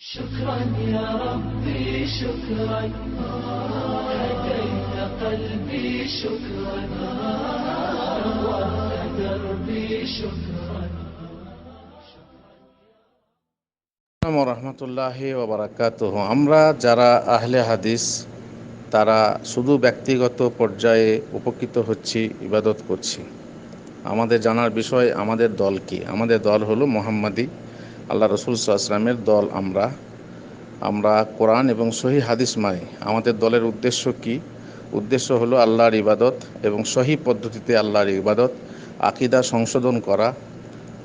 شكرا يا ربي شكرا هديت قلبي شكرا نورت دربي شكرا আসসালামু রহমতুল্লাহি ওবরাকাত আমরা যারা আহলে হাদিস তারা শুধু ব্যক্তিগত পর্যায়ে উপকৃত হচ্ছি ইবাদত করছি আমাদের জানার বিষয় আমাদের দল কি আমাদের দল হলো মোহাম্মদী আল্লাহ রসুল সাল্লামের দল আমরা। আমরা কোরআন এবং সহি হাদিস মানি। আমাদের দলের উদ্দেশ্য কি? উদ্দেশ্য হলো আল্লাহর ইবাদত এবং সহি পদ্ধতিতে আল্লাহর ইবাদত, আকিদা সংশোধন করা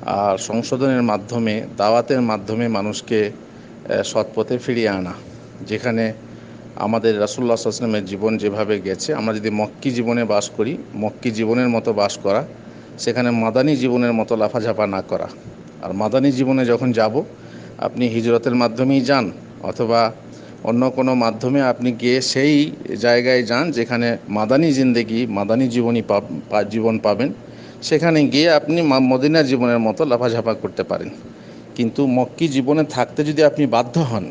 আর সংশোধনের মাধ্যমে, দাওয়াতের মাধ্যমে মানুষকে সৎপথে ফিরিয়ে আনা। যেখানে আমাদের রাসুল্লাহ আসলামের জীবন যেভাবে গেছে, আমরা যদি মক্কি জীবনে বাস করি, মক্কি জীবনের মতো বাস করা, সেখানে মাদানী জীবনের মতো লাফাঝাপা না করা। আর মাদানী জীবনে যখন যাব, আপনি হিজরতের মাধ্যমেই যান, অথবা অন্য কোনো মাধ্যমে আপনি গিয়ে সেই জায়গায় যান যেখানে মাদানী জিন্দেগি, মাদানী জীবনী জীবন পাবেন, সেখানে গিয়ে আপনি মদিনা জীবনের মতো লাফাঝাপা করতে পারেন। কিন্তু মক্কি জীবনে থাকতে যদি আপনি বাধ্য হন,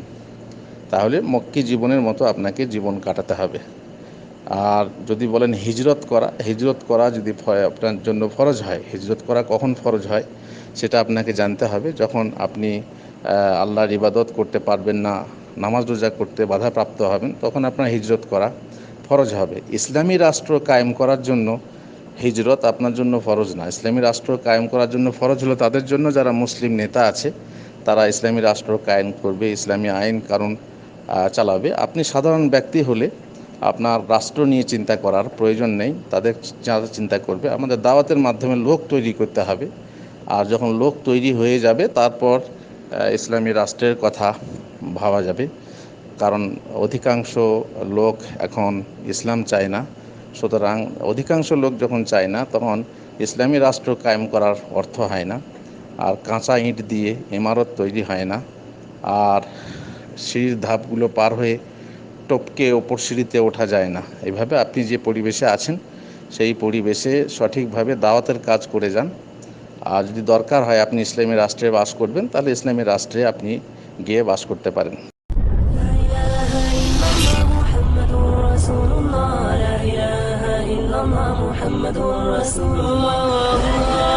তাহলে মক্কি জীবনের মতো আপনাকে জীবন কাটাতে হবে। আর যদি বলেন হিজরত করা হিজরত করা যদি আপনার জন্য ফরজ হয়, হিজরত করা কখন ফরজ হয় সেটা আপনাকে জানতে হবে। যখন আপনি আল্লাহর ইবাদত করতে পারবেন না, নামাজ রোজা করতে বাধাপ্রাপ্ত হবেন, তখন আপনার হিজরত করা ফরজ হবে। ইসলামী রাষ্ট্র কায়েম করার জন্য হিজরত আপনার জন্য ফরজ না। ইসলামী রাষ্ট্র কায়েম করার জন্য ফরজ হলো তাদের জন্য যারা মুসলিম নেতা আছে, তারা ইসলামী রাষ্ট্র কায়েম করবে, ইসলামী আইন কারণ চালাবে। আপনি সাধারণ ব্যক্তি হলে আপনার রাষ্ট্র নিয়ে চিন্তা করার প্রয়োজন নেই, তাদের যারা চিন্তা করবে। আমাদের দাওয়াতের মাধ্যমে লোক তৈরি করতে হবে। আর যখন লোক তৈরি হয়ে যাবে, তারপর ইসলামী রাষ্ট্রের কথা ভাবা যাবে। কারণ অধিকাংশ লোক এখন ইসলাম চায় না। সুতরাং অধিকাংশ লোক যখন চায় না, তখন ইসলামী রাষ্ট্র কায়েম করার অর্থ হয় না। আর কাঁচা ইঁট দিয়ে ইমারত তৈরি হয় না। আর সিঁড়ির ধাপগুলো পার হয়ে টপকে ওপর সিঁড়িতে ওঠা যায় না এইভাবে আপনি যে পরিবেশে আছেন সেই পরিবেশে সঠিকভাবে দাওয়াতের কাজ করে যান আর যদি দরকার হয় আপনি ইসলামী রাষ্ট্রে বাস করবেন তাহলে ইসলামী রাষ্ট্রে আপনি গিয়ে বাস করতে পারেন محمد رسول الله لا إله إلا الله محمد رسول الله